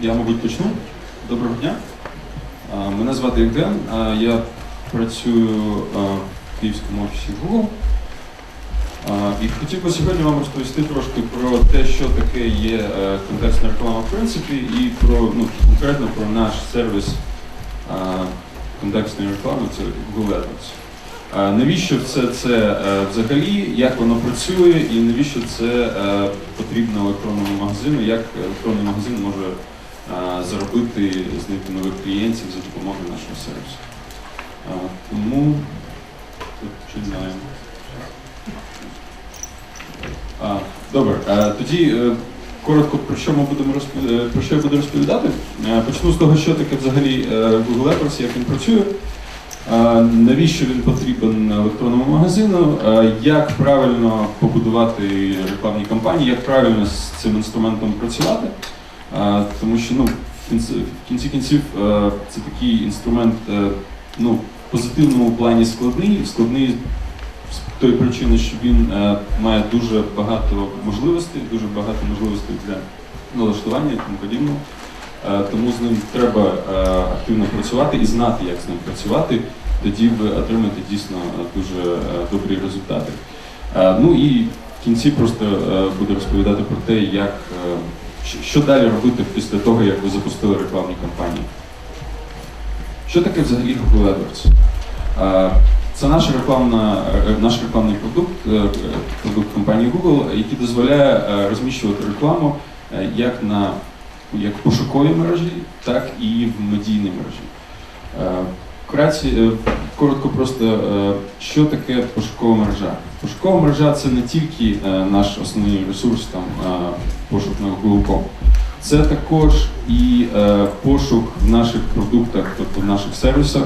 я, мабуть, почну. Доброго дня. Мене звати Євген. Я працюю в Київському офісі Google. І хотів би сьогодні вам розповісти трошки про те, що таке є е, контекстна реклама в принципі, і про ну, конкретно про наш сервіс контекстної реклами, це Google AdWords. Навіщо все це е, взагалі, як воно працює, і навіщо це е, потрібно електронному магазину, як електронний магазин може заробити, знайти нових клієнтів за допомогою нашого сервісу. Тому починаємо. А, Добре, тоді е, коротко про що ми будемо розпо- е, про що я буду розповідати. Е, Почну з того, що таке взагалі Google AdWords, як він працює. Навіщо він потрібен електронному магазину? Як правильно побудувати рекламні кампанії, як правильно з цим інструментом працювати? Тому що ну, в кінці, кінців е, це такий інструмент е, ну, в позитивному плані складний, складний з тої причини, що він е, має дуже багато можливостей, дуже багато можливостей для налаштування і тому подібного. Тому з ним треба активно працювати і знати, як з ним працювати. Тоді ви отримаєте дійсно дуже добрі результати. Ну і в кінці просто буду розповідати про те, як, що- далі робити після того, як ви запустили рекламні кампанії. Що таке взагалі Google AdWords? Це наша рекламна, е, наш рекламний продукт, е, продукт компанії Google, який дозволяє е, розміщувати рекламу як на як в пошуковій мережі, так і в медійній мережі. Коротко просто, що таке пошукова мережа? Пошукова мережа це не тільки е, наш основний ресурс, там, е, пошук на Google.com. Це також і е, пошук в наших продуктах, тобто в наших сервісах.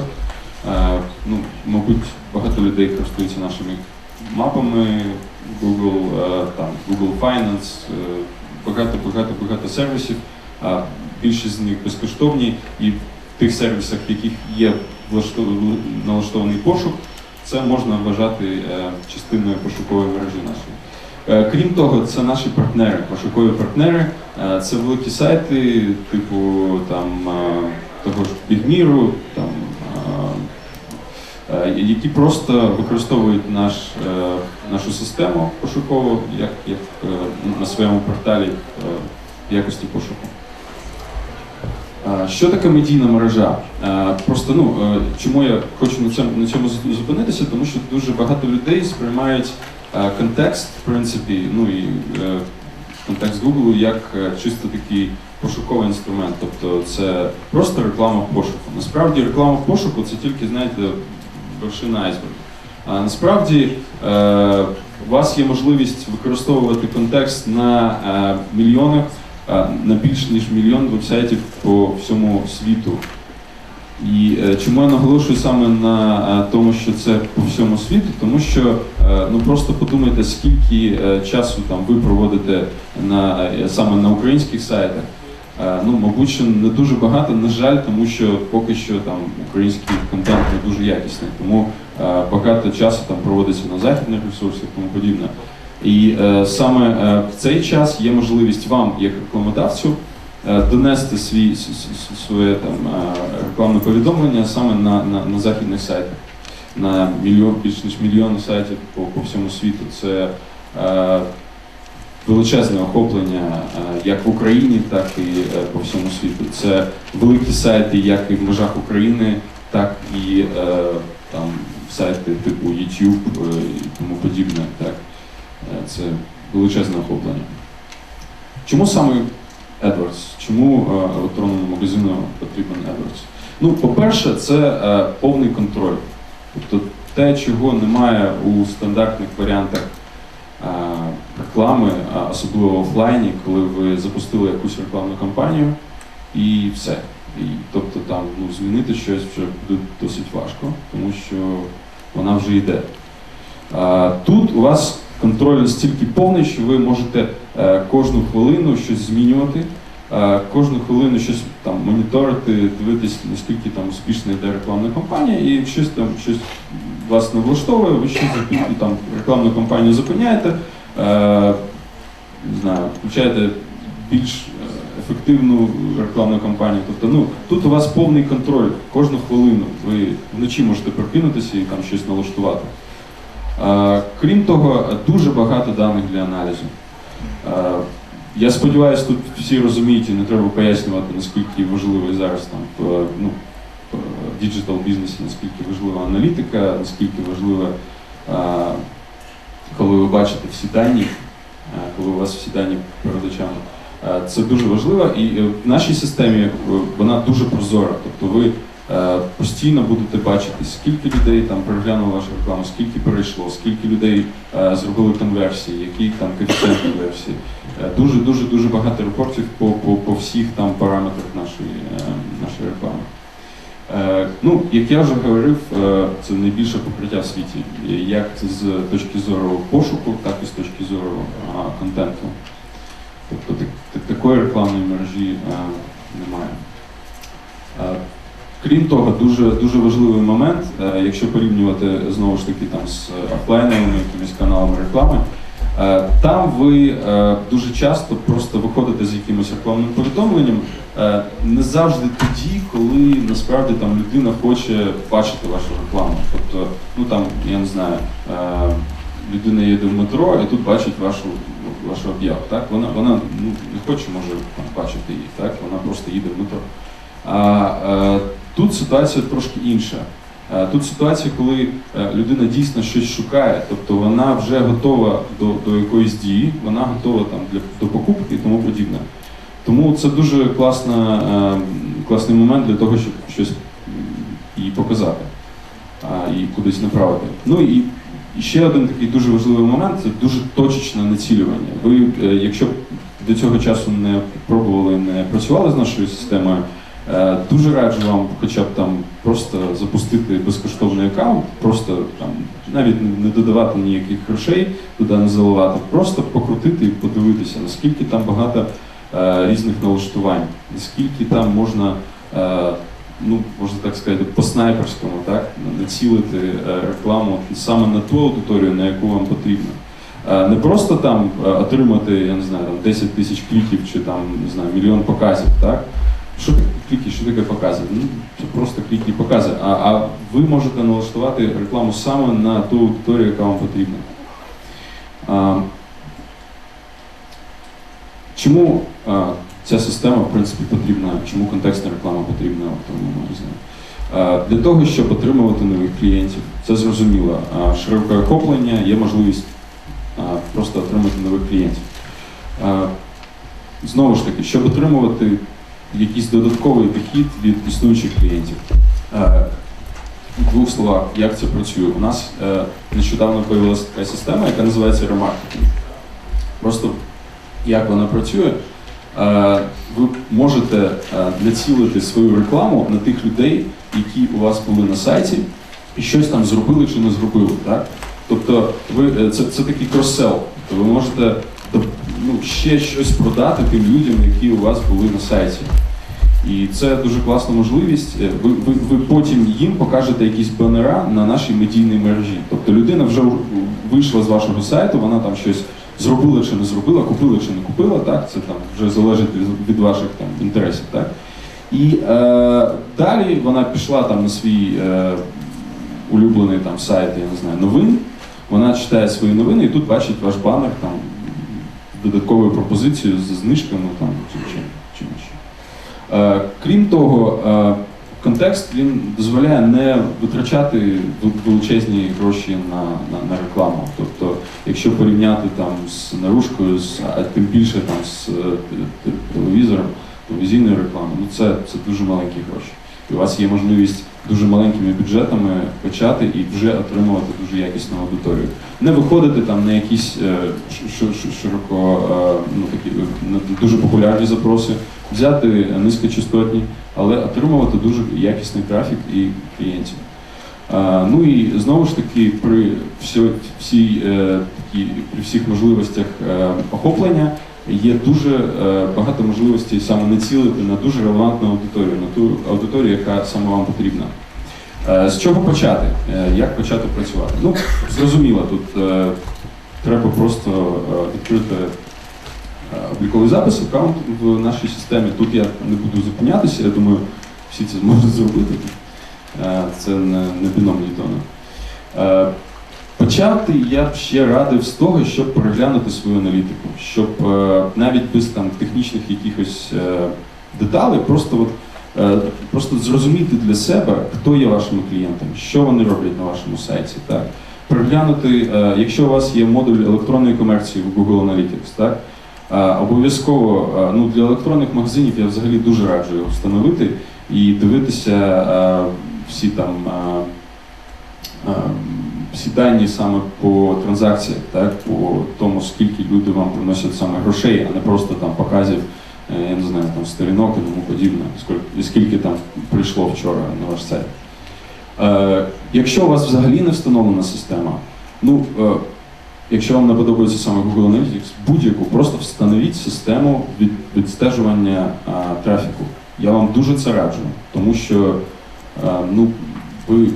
Ну, мабуть, багато людей користуються нашими мапами, Google, там, Google Finance, е, багато, багато, багато сервісів. Більшість з них безкоштовні, і в тих сервісах, в яких є налаштований пошук, це можна вважати е, частиною пошукової мережі нашої. Е, Крім того, це наші партнери, пошукові партнери. Е, Це великі сайти, типу там того ж Бігміру, там які просто використовують наш, нашу систему пошукову, як, як на своєму порталі в якості пошуку. Е, Що таке медійна мережа? Е, Просто ну е, чому я хочу на цьому на цьому зупинитися, тому що дуже багато людей сприймають контекст, в принципі, ну і контекст Google як чисто такий пошуковий інструмент. Тобто це просто реклама пошуку. Насправді реклама пошуку це тільки, знаєте, вершина айсбергу. А насправді у вас є можливість використовувати контекст на мільйонах, на більш ніж мільйон вебсайтів по всьому світу. І е, чому я наголошую саме на е, тому, що це по всьому світу, тому що е, ну просто подумайте, скільки часу там ви проводите на саме на українських сайтах. Ну, мабуть, що не дуже багато, на жаль, тому що поки що там український контент не дуже якісний, тому багато часу там проводиться на західних ресурсах тому подібне. І е, саме е, в цей час є можливість вам, як рекламодавцю, е, донести свій, своє там, рекламне повідомлення саме на, на, на західних сайтах. На мільйон, більш ніж мільйон сайтів по, по всьому світу. Це е, величезне охоплення як в Україні, так і по всьому світу. Це великі сайти, як і в межах України, так і е, там сайти типу YouTube і тому подібне. Так. Е, Це величезне охоплення. Чому саме AdWords? Чому е, електронному магазину потрібен AdWords? Ну, по-перше, це е, повний контроль. Тобто те, чого немає у стандартних варіантах реклами, особливо в офлайні, коли ви запустили якусь рекламну кампанію і все. І, тобто там ну, змінити щось вже буде досить важко, тому що вона вже йде. А, Тут у вас контроль настільки повний, що ви можете е, кожну хвилину щось змінювати, е, кожну хвилину щось там моніторити, дивитись, наскільки там успішна йде рекламна кампанія, і щось там щось вас не влаштовує, ви щось там рекламну кампанію зупиняєте, е, не знаю, включаєте більш ефективну рекламну кампанію. Тобто, ну тут у вас повний контроль кожну хвилину. Ви вночі можете прокинутися і там щось налаштувати. Е, Крім того, дуже багато даних для аналізу. Е, Я сподіваюся, тут всі розуміють і не треба пояснювати, наскільки важливий зараз там в, ну, в діджитал бізнесі, наскільки важлива аналітика, наскільки важлива, е, коли ви бачите всі дані, е, коли у вас всі дані перед очами. Е, Це дуже важливо, і е, в нашій системі е, вона дуже прозора. Тобто ви е, постійно будете бачити, скільки людей там переглянуло вашу рекламу, скільки перейшло, скільки людей е, зробили конверсії, який там коефіцієнт конверсії. Е, Дуже дуже дуже багато репортів по, по, по всіх там параметрах нашої, е, нашої реклами. Е, Ну, як я вже говорив, е, це найбільше покриття в світі, е, як з точки зору пошуку, так і з точки зору контенту. Тобто так- так- такої рекламної мережі е, немає. Крім того, дуже, дуже важливий момент, е, якщо порівнювати знову ж таки там з офлайновими якимись каналами реклами, е, там ви е, дуже часто просто виходите з якимось рекламним повідомленням, не завжди тоді, коли насправді там людина хоче бачити вашу рекламу. Тобто, ну там, я не знаю, людина їде в метро і тут бачить вашу, вашу об'яву. Так? Вона, вона ну, не хоче, може, там, бачити її, так? вона просто їде в метро. А тут ситуація трошки інша. Е, Тут ситуація, коли е, людина дійсно щось шукає, тобто вона вже готова до, до якоїсь дії, вона готова там для до покупки і тому подібне. Тому це дуже класна, е, класний момент для того, щоб щось їй показати і кудись направити. Ну і ще один такий дуже важливий момент це дуже точечне націлювання. Ви, якщо до цього часу не пробували, не працювали з нашою системою, дуже раджу вам хоча б там просто запустити безкоштовний аккаунт, просто там навіть не- додавати ніяких грошей, туди не заливати, просто покрутити і подивитися, наскільки там багато е, різних налаштувань, наскільки там можна. е, Ну, можна так сказати, по-снайперському, так, націлити е, рекламу саме на ту аудиторію, на яку вам потрібно. Е, Не просто там е, отримати, я не знаю, там 10 тисяч кліків чи там, не знаю, мільйон показів, так? Що таке кліки, що таке покази? Ну, це просто кліки і покази. А, а ви можете налаштувати рекламу саме на ту аудиторію, яка вам потрібна. А, чому а, ця система, в принципі, потрібна, чому контекстна реклама потрібна в тому магазині? Для того, щоб отримувати нових клієнтів, це зрозуміло. Широке охоплення є можливість просто отримати нових клієнтів. Знову ж таки, щоб отримувати якийсь додатковий дохід від існуючих клієнтів. Е, В двох словах, як це працює? У нас е, нещодавно з'явилася така система, яка називається ремаркетинг. Просто як вона працює, е, ви можете націлити свою рекламу на тих людей, які у вас були на сайті, і щось там зробили чи не зробили. Так? Тобто ви, це, це такий крос-сел. Тобто ви можете ну, ще щось продати тим людям, які у вас були на сайті. І це дуже класна можливість. Е, Ви, ви, ви потім їм покажете якісь банера на нашій медійній мережі. Тобто людина вже вийшла з вашого сайту, вона там щось зробила чи не зробила, купила чи не купила, так? Це там вже залежить від, від ваших там інтересів. Так? І е, далі вона пішла там на свій е, улюблений там сайт, я не знаю, новин. Вона читає свої новини і тут бачить ваш банер там додатковою пропозицією з знижками там чи чим чимось. Е, Крім того, е, контекст він дозволяє не витрачати величезні гроші на, на, на рекламу. Тобто, якщо порівняти там з наружкою, з, а тим більше там з е, телевізором, телевізійною рекламою, ну це, це дуже маленькі гроші. І у вас є можливість дуже маленькими бюджетами почати і вже отримувати дуже якісну аудиторію. Не виходити там на якісь е, широко е, ну, такі, е, дуже популярні запроси, взяти низькочастотні, але отримувати дуже якісний трафік і клієнтів. Ну і знову ж таки, при всій, е, при всіх можливостях охоплення є дуже е, багато можливостей саме націлити на дуже релевантну аудиторію, на ту аудиторію, яка саме вам потрібна. Е, з чого почати? Е, як почати працювати? Ну, зрозуміло, тут треба просто відкрити обліковий запис, аккаунт в нашій системі. Тут я не буду зупинятися, я думаю, всі це зможуть зробити. Це не, біномні тони. Почати я б ще радив з того, щоб переглянути свою аналітику, щоб е, навіть без там технічних якихось е, деталей, просто от, е, просто зрозуміти для себе, хто є вашими клієнтами, що вони роблять на вашому сайті. Так? Переглянути, якщо у вас є модуль електронної комерції в Google Analytics, так? обов'язково ну, для електронних магазинів я взагалі дуже раджу його встановити і дивитися всі там. Всі дані саме по транзакціях, так, по тому, скільки люди вам приносять саме грошей, а не просто там показів, е, я не знаю, там сторінок і тому подібне, скільки, скільки там прийшло вчора на ваш сайт. Е, якщо у вас взагалі не встановлена система, ну, е, якщо вам не подобається саме Google Analytics, будь-яку, просто встановіть систему від, відстежування е, трафіку. Я вам дуже це раджу, тому що е, ну, ви,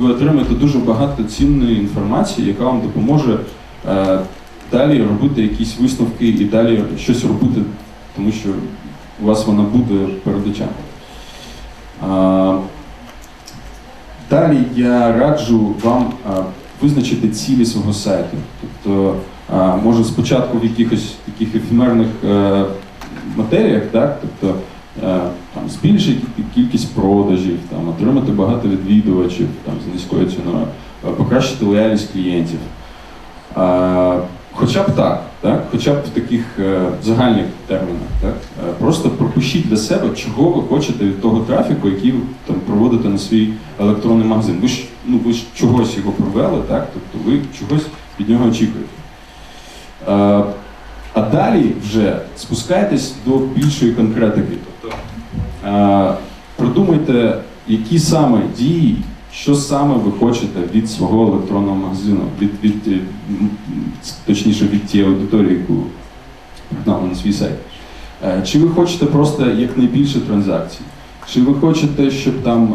ви, отримаєте дуже багато цінної інформації, яка вам допоможе е, далі робити якісь висновки і далі щось робити, тому що у вас вона буде перед очами. Е, далі я раджу вам е, визначити цілі свого сайту. Тобто, е, може спочатку в якихось таких ефемерних е, матеріях, так? Тобто, збільшити кількість продажів, там, отримати багато відвідувачів там, з низькою ціною, е, покращити лояльність клієнтів. Е, Хоча б так, так? хоча б в таких е, загальних термінах. Так? Е, Просто пропишіть для себе, чого ви хочете від того трафіку, який ви там, проводите на свій електронний магазин. Ви ж, ну, ви ж чогось його провели, так? тобто ви чогось від нього очікуєте. Е, а далі вже спускайтесь до більшої конкретики. Тобто е, продумайте, які саме дії, що саме ви хочете від свого електронного магазину, від, від, е, точніше від тієї аудиторії, яку пригнали на свій сайт. Е, Чи ви хочете просто якнайбільше транзакцій? Чи ви хочете, щоб там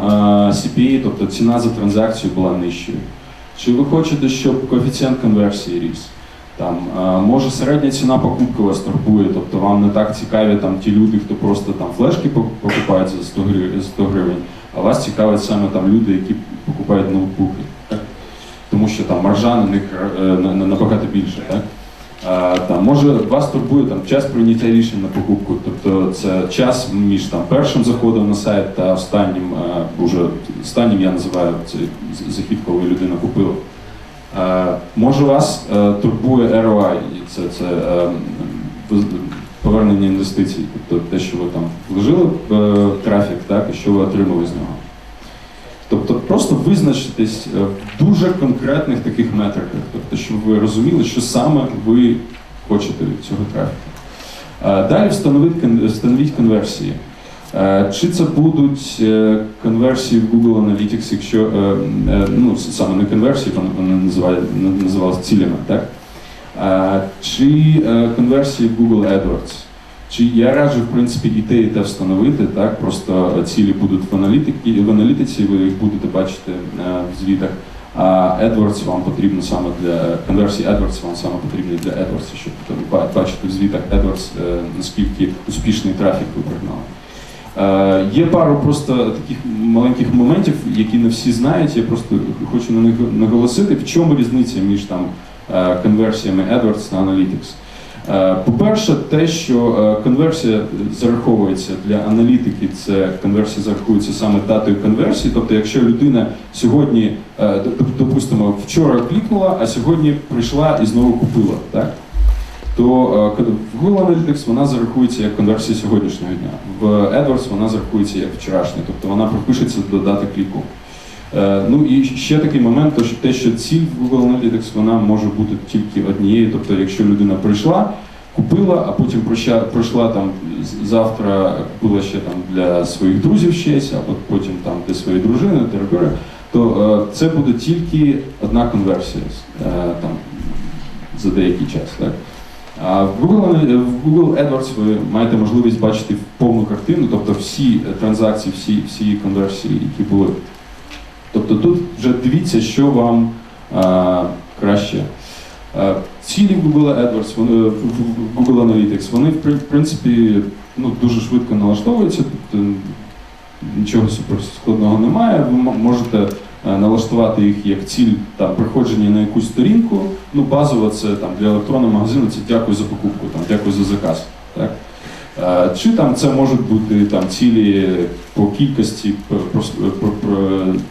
CPA, тобто ціна за транзакцію була нижчою? Чи ви хочете, щоб коефіцієнт конверсії ріс? Там, е, може середня ціна покупки вас турбує, тобто вам не так цікаві там ті люди, хто просто там флешки пок- покупають за 100 гривень, 100 гривень, а вас цікавить саме там люди, які покупають ноутбуки. Так? Тому що там маржа на них е, на- на- набагато більше. Так? А, там, може вас турбує там, час прийняття рішень на покупку, тобто це час між там, першим заходом на сайт та останнім, е, уже останнім я називаю цей з- захід, коли людина купила. Е, Може вас е, турбує ROI, це, це е, повернення інвестицій, тобто те, що ви там вложили в трафік, так, і що ви отримали з нього. Тобто просто визначитись в дуже конкретних таких метриках, тобто, щоб ви розуміли, що саме ви хочете від цього трафіку. Далі встановіть конверсії. Е, Чи це будуть е, конверсії в Google Analytics, якщо е, ну, саме не конверсії, вони, називалися цілями, так? Чи конверсії в Google AdWords? Чи я раджу, в принципі, і те, і те встановити, так? Просто цілі будуть в аналітиці, в аналітиці, ви їх будете бачити в звітах. А AdWords вам потрібно саме для конверсії AdWords вам саме потрібні для AdWords, щоб бачити в звітах AdWords, наскільки успішний трафік ви пригнали. Е, Є пару просто таких маленьких моментів, які не всі знають. Я просто хочу на них наголосити, в чому різниця між там е, конверсіями AdWords та Analytics. Е, По-перше, те, що конверсія зараховується для аналітики, це конверсія зараховується саме датою конверсії. Тобто, якщо людина сьогодні, допустимо, вчора клікнула, а сьогодні прийшла і знову купила, так? То е, в Google Analytics вона зарахується як конверсія сьогоднішнього дня. В AdWords вона зарахується як вчорашня, тобто вона пропишеться до дати кліку. Ну і ще такий момент, то що те, що ціль в Google Analytics вона може бути тільки однією. Тобто, якщо людина прийшла, купила, а потім пройшла там завтра, купила ще там для своїх друзів щось, а потім там для своєї дружини, території, то е, це буде тільки одна конверсія е, там за деякий час. Так? В Google, в Google AdWords ви маєте можливість бачити повну картину, тобто всі е, транзакції, всі, всі конверсії, які були. Тобто тут вже дивіться, що вам а, краще Е, Цілі Google AdWords, вони, Google Analytics, вони в принципі ну, дуже швидко налаштовуються, тобто нічого суперскладного немає. Ви можете налаштувати їх як ціль там, приходження на якусь сторінку. Ну, базово це там, для електронного магазину це дякую за покупку, там, дякую за заказ. Так? Е, Чи там це можуть бути там, цілі по кількості п- прос- про, про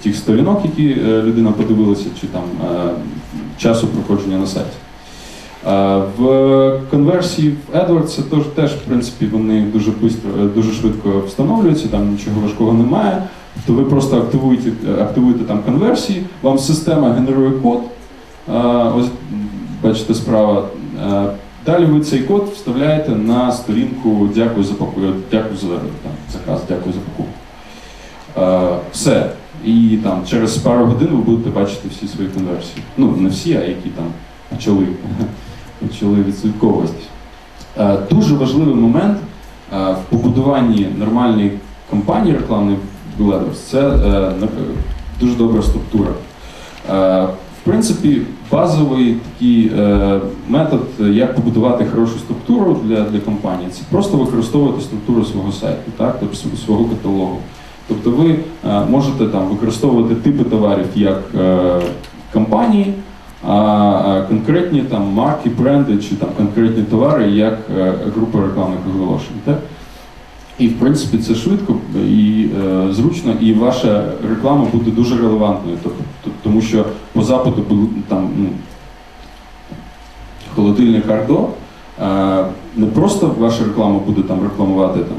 тих сторінок, які е, людина подивилася, чи там е, часу проходження на сайті. Е, В конверсії в AdWords це теж, теж, в принципі, вони дуже бистро, е, дуже швидко встановлюються, там нічого важкого немає. То ви просто активуєте, активуєте там конверсії, вам система генерує код. Ось бачите справа. Далі ви цей код вставляєте на сторінку Дякую за покупку, дякую за там, заказ, дякую за покупку. Все. І там через пару годин ви будете бачити всі свої конверсії. Ну, не всі, а які там почали, почали відслідковуватись. Дуже важливий момент в побудуванні нормальної кампанії рекламної в – це е, дуже добра структура. Е, В принципі, базовий такий е, метод, як побудувати хорошу структуру для, для компанії, це просто використовувати структуру свого сайту, так, тобто свого каталогу. Тобто ви е, можете там використовувати типи товарів як е, компанії, а конкретні там марки, бренди чи там конкретні товари як е, група рекламних оголошень. Так? І в принципі це швидко і е, зручно, і ваша реклама буде дуже релевантною, тобто, тому що по запиту там ну, холодильник Ардо, е, не просто ваша реклама буде там рекламувати там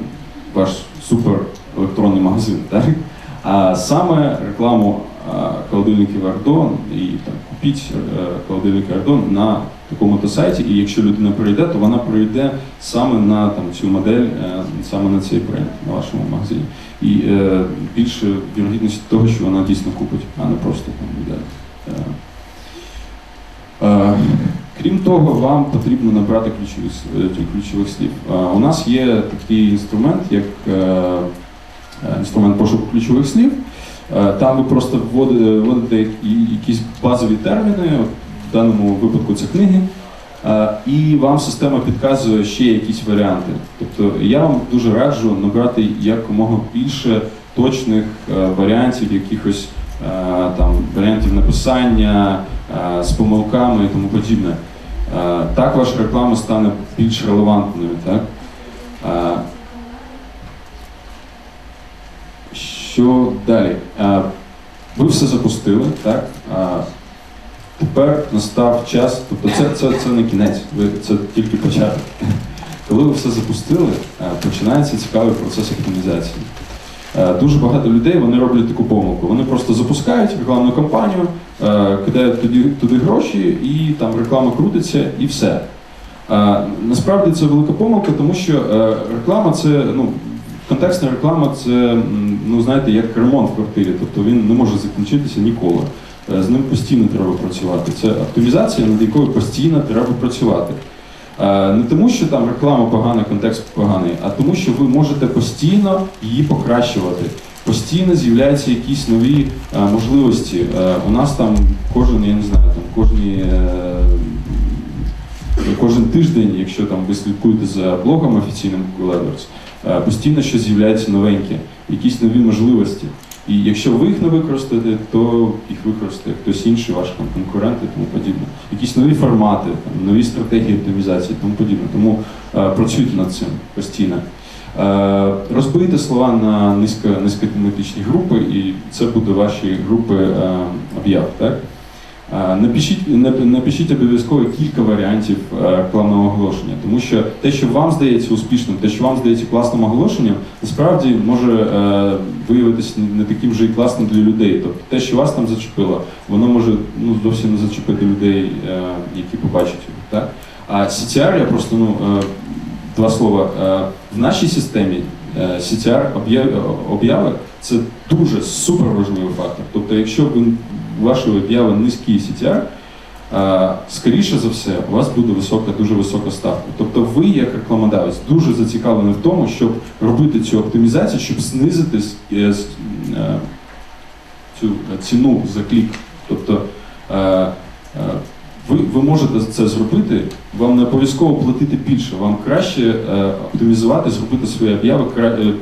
ваш супер електронний магазин, так? а саме рекламу е, холодильників Ардо і там купіть е, холодильники Ардо на такому-то сайті, і якщо людина прийде, то вона прийде саме на там, цю модель, е, саме на цей бренд на вашому магазині. І е, більше вірогідність того, що вона дійсно купить, а не просто там буде. Е, е, Крім того, вам потрібно набрати е, ключових слів. Е, У нас є такий інструмент, як е, е, інструмент пошуку ключових слів. Е, Там ви просто вводите, якісь базові терміни, в даному випадку це книги, е, і вам система підказує ще якісь варіанти. Тобто я вам дуже раджу набрати якомога більше точних е, варіантів, якихось там варіантів написання з помилками і тому подібне. Так ваша реклама стане більш релевантною. Так? Е, Що далі? Ви все запустили, так? Тепер настав час, тобто це, це, це не кінець, це тільки початок. Коли ви все запустили, починається цікавий процес оптимізації. Дуже багато людей вони роблять таку помилку. Вони просто запускають рекламну кампанію, кидають туди, туди гроші, і там реклама крутиться, і все. Насправді це велика помилка, тому що е, реклама це ну, контекстна реклама це ну знаєте, як ремонт в квартирі, тобто він не може закінчитися ніколи. Е, З ним постійно треба працювати. Це оптимізація, над якою постійно треба працювати. Е, Не тому, що там реклама погана, контекст поганий, а тому, що ви можете постійно її покращувати. Постійно з'являються якісь нові е, можливості. У нас там кожен, я не знаю, там кожні. Кожен тиждень, якщо там ви слідкуєте за блогом офіційним Google AdWords, постійно щось з'являється новеньке, якісь нові можливості. І якщо ви їх не використаєте, то їх використає хтось інший, ваш там, конкурент і тому подібне. Якісь нові формати, там, нові стратегії оптимізації і тому подібне. Тому е, працюйте над цим постійно. Е, розбийте слова на низько, низькотематичні групи, і це буде ваші групи е, об'яв. Так? Е, Напишіть, напишіть обов'язково кілька варіантів рекламного оголошення, тому що те, що вам здається успішним, те, що вам здається класним оголошенням, насправді може е, виявитися не- таким же і класним для людей. Тобто те, що вас там зачепило, воно може ну, зовсім не зачепити людей, е, які побачать його. Так? А CTR, я просто ну, два слова. В нашій системі CTR об'яв- об'яви це дуже супер важливий фактор. Тобто, якщо у вашої об'яви CTR, е, скоріше за все, у вас буде висока, дуже висока ставка. Тобто ви, як рекламодавець, дуже зацікавлені в тому, щоб робити цю оптимізацію, щоб знизити е, е, цю ціну за клік. Тобто е, е, ви, ви можете це зробити, вам не обов'язково платити більше, вам краще е, оптимізувати, зробити свої обяви е,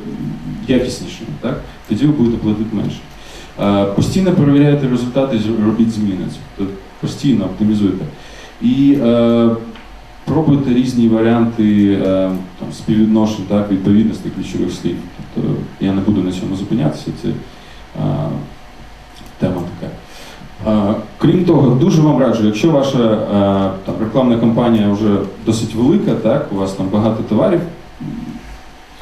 якіснішими? Тоді ви будете платити менше. Е, Постійно перевіряйте результати, робіть зміни. Тобто постійно оптимізуйте. І е, пробуйте різні варіанти е, там, співвідношень, так, відповідності ключових слів. Тобто я не буду на цьому зупинятися, це е, тема така. Е, Крім того, дуже вам раджу, якщо ваша е, там, рекламна кампанія вже досить велика, так, у вас там багато товарів,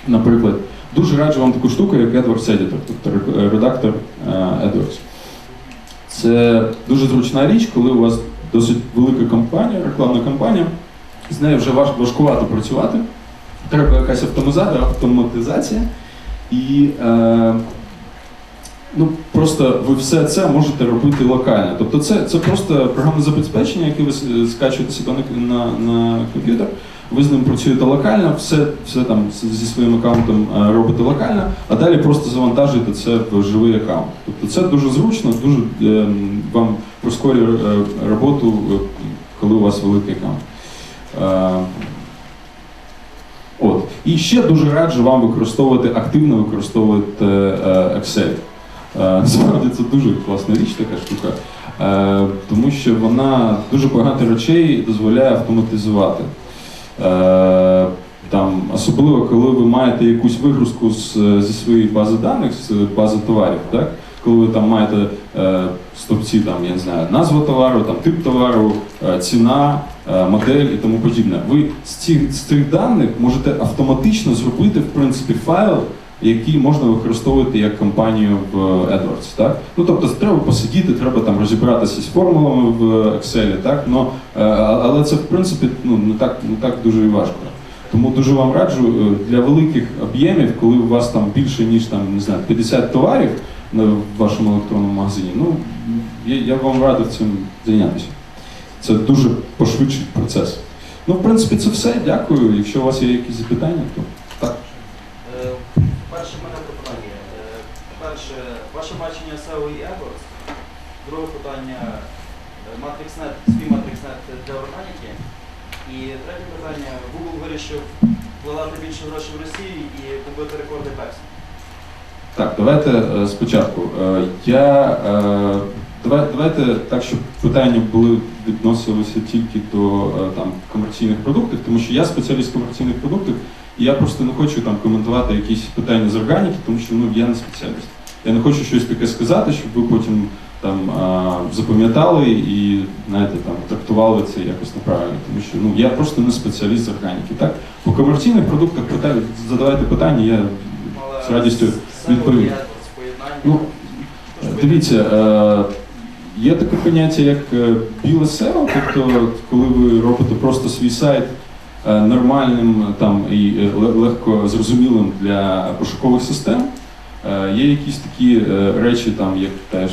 наприклад, дуже раджу вам таку штуку, як AdWords Editor, тобто редактор е, AdWords. Це дуже зручна річ, коли у вас досить велика кампанія, рекламна кампанія, з нею вже важкувато працювати. Треба якась автоматизація, автоматизація. І е, ну, просто ви все це можете робити локально. Тобто це, це просто програмне забезпечення, яке ви скачуєте себе на, на, на комп'ютер, ви з ним працюєте локально, все, все там зі своїм аккаунтом е, робите локально, а далі просто завантажуєте це в живий аккаунт. Тобто це дуже зручно, дуже е, вам прискорює е, роботу, коли у вас великий аккаунт. От. І ще дуже раджу вам використовувати, активно використовувати Excel. Насправді це дуже класна річ, така штука, тому що вона дуже багато речей дозволяє автоматизувати. Е, Там, особливо, коли ви маєте якусь вигрузку з, зі своєї бази даних, з бази товарів, так? коли ви там маєте е, стовпці, там, я не знаю, назва товару, там, тип товару, е, ціна, е, модель і тому подібне. Ви з цих, з цих даних можете автоматично зробити в принципі файл, який можна використовувати як компанію в AdWords. Так? Ну, тобто треба посидіти, треба там розібратися з формулами в Excel, так? Но, е, але це в принципі ну, не, так, не так дуже і важко. Тому дуже вам раджу е, для великих об'ємів, коли у вас там більше ніж там, не знаю, 50 товарів в вашому електронному магазині, ну я, я вам радив цим зайнятися. Це дуже пошвидшить процес. Ну, в принципі, це все. Дякую. Якщо у вас є якісь запитання, то. Е, Перше мене питання. Е, Перше, ваше бачення SEO і AdWords. Друге питання е, MatrixNet, свій MatrixNet для органіки. І третє питання. Google вирішив вкладати більше грошей в Росію і побити рекорди Пепсі. Так, давайте е, спочатку. Я давайте так, щоб питання були відносилися тільки до там комерційних продуктів, тому що я спеціаліст комерційних продуктів, я просто не хочу там коментувати якісь питання з органіки, тому що ну я не спеціаліст. Я не хочу щось таке сказати, щоб ви потім там а, запам'ятали і знаєте, там трактували це якось неправильно, тому що ну я просто не спеціаліст з органіки. Так по комерційних продуктах питаю, задавайте питання, я Але З радістю відповім. Ну, Дивіться, е, є таке поняття як е, біле SEO, тобто коли ви робите просто свій сайт нормальним там і е, легко зрозумілим для пошукових систем. Е, Є якісь такі е, речі, там як теж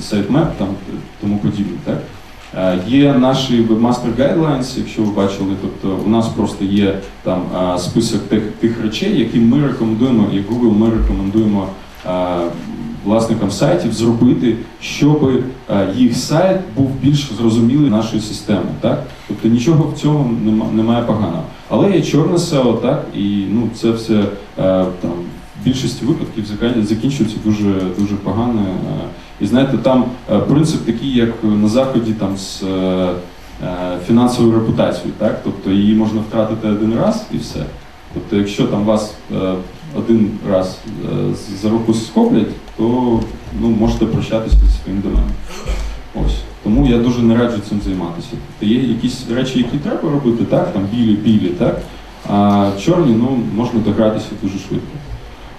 SiteMap, там тому подібне. Так? Е, Є наші Webmaster Guidelines, якщо ви бачили, тобто у нас просто є там е, список тих, тих речей, які ми рекомендуємо, як Google ми рекомендуємо е, власникам сайтів зробити, щоб е, їх сайт був більш зрозумілий нашої системи. Так? Тобто нічого в цьому немає поганого. Але є чорне SEO, так, і ну, це все е, там, в більшості випадків закінчується дуже, дуже погано. е. І знаєте, там принцип такий, як на заході там з фінансовою репутацією, так? Тобто її можна втратити один раз і все. Тобто, якщо там вас один раз е, за руку схоплять, то ну, можете прощатися зі своїм доменом. Ось. Тому я дуже не раджу цим займатися. Тобто є якісь речі, які треба робити, так, там білі-білі, так? А чорні, ну, можна догратися дуже швидко.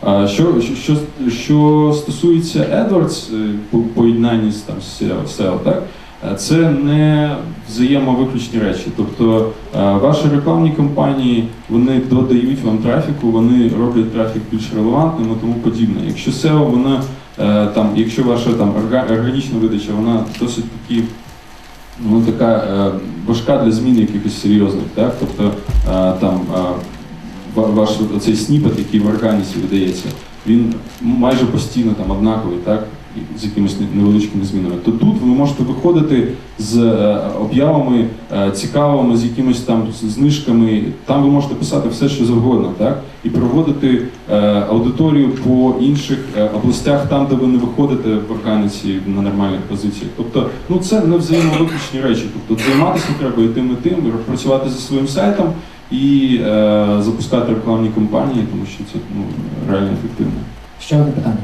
А що, що, що, стосується AdWords е, по поєднанні з там SEO, так? Е, Це не взаємовиключні речі. Тобто е, ваші рекламні кампанії вони додають вам трафіку, вони роблять трафік більш релевантним і тому подібне. Якщо SEO, вона е, там, якщо ваша там органічна видача, вона досить такі. Ну, така важка для змін якихось серйозних, так? Тобто там ваш цей сніпет, який в органіці видається, він майже постійно там однаковий, так? З якимись невеличкими змінами, то тут ви можете виходити з е, об'явами е, цікавими, з якимись там знижками. Там ви можете писати все, що завгодно, так? І проводити е, аудиторію по інших областях, там, де ви не виходите в органіці на нормальних позиціях. Тобто, ну це не взаємовиключні речі. Тобто займатися треба і тим, і тим, працювати за своїм сайтом і е, запускати рекламні кампанії, тому що це ну, реально ефективно. Ще одне питання.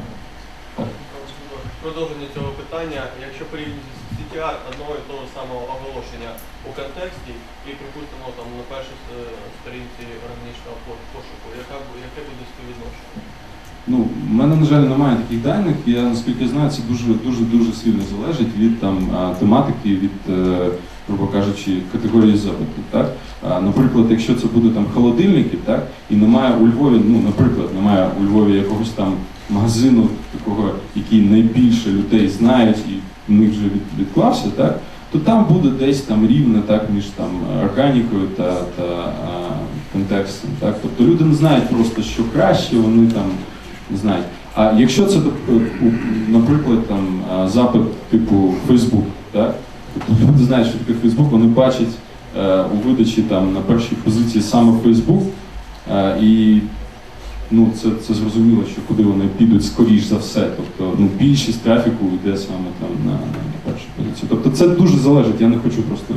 Продовження цього питання, якщо порівняти CTR одного і того самого оголошення у контексті і, припустимо, там на першій е, сторінці органічного пошуку, яка, яке буде співвідношення? Ну, в мене, на жаль, немає таких даних. Я наскільки знаю, це дуже дуже дуже сильно залежить від там тематики, від, е, грубо кажучи, категорії запиту. Так? Наприклад, якщо це буде там холодильники, так, і немає у Львові, ну, наприклад, немає у Львові якогось там магазину, такого, який найбільше людей знають і в них вже від, відклався, так, то там буде десь там рівне так, між там органікою та, та а, контекстом. Так? Тобто люди не знають просто, що краще, вони там не знають. А якщо це, наприклад, там запит типу Facebook, так? Тобто люди знають, що таке Facebook, вони бачать е, у видачі там на першій позиції саме Facebook, е, і ну, це, це зрозуміло, що куди вони підуть скоріш за все. Тобто ну, більшість трафіку йде саме там на, на першу позицію. Тобто це дуже залежить, я не хочу просто